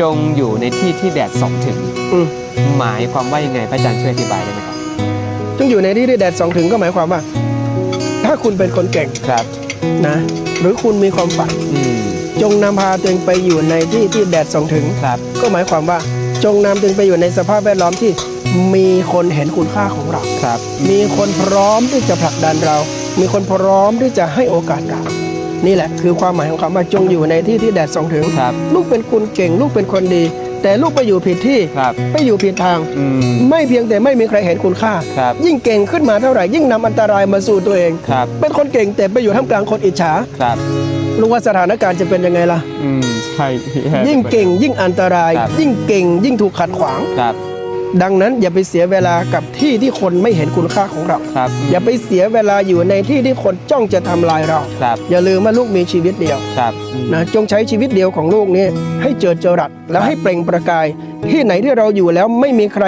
จงอยู่ในที่ที่แดดส่องถึง อืมหมายความว่ายังไงพระอาจารย์ช่วยอธิบายได้ไหมครับจงอยู่ในที่ที่แดดส่องถึงก็หมายความว่า ถ้าคุณเป็นคนเก่งครับนะ หรือคุณมีความฝัน อืมจงนำพาตัวเองไปอยู่ในที่ที่แดดส่องถึง ครับก็หมายความว่าจงนำตัวเองไปอยู่ในสภาพแวดล้อมที่มีคนเห็นคุณค่าของเรา ครับมีคนพร้อมที่จะผลักดันเรา มีคนพร้อมที่จะให้โอกาสเรา นี่แหละคือความหมายของคำว่าจงอยู่ในที่ที่แดดส่องถึง ครับ ลูกเป็นคนเก่ง ลูกเป็นคนดี แต่ลูกไปอยู่ผิดที่ครับ ไปอยู่ผิดทาง อืม ไม่เพียงแต่ไม่มีใครเห็นคุณค่า ครับยิ่งเก่งขึ้นมาเท่าไหร่ ยิ่งนำอันตรายมาสู่ตัวเอง ครับ เป็นคนเก่งแต่ไปอยู่ท่ามกลางคนอิจฉาครับ รู้ว่าสถานการณ์จะเป็นยังไงล่ะ อืม ใช่ยิ่งเก่งยิ่งอันตราย ครับ ยิ่งเก่งยิ่งถูกขัดขวาง ครับ ดังนั้นอย่าไปเสียเวลากับที่ที่คนไม่เห็นคุณค่าของเรา ครับอย่าไปเสียเวลาอยู่ในที่ที่คนจ้องจะทำลายเรา ครับ อย่าลืมว่าลูกมีชีวิตเดียวครับอืมนะจงใช้ชีวิตเดียวของลูกนี้ให้เจิดจรัสแล้วให้เปล่งประกาย ที่ไหนที่เราอยู่แล้วไม่มีใคร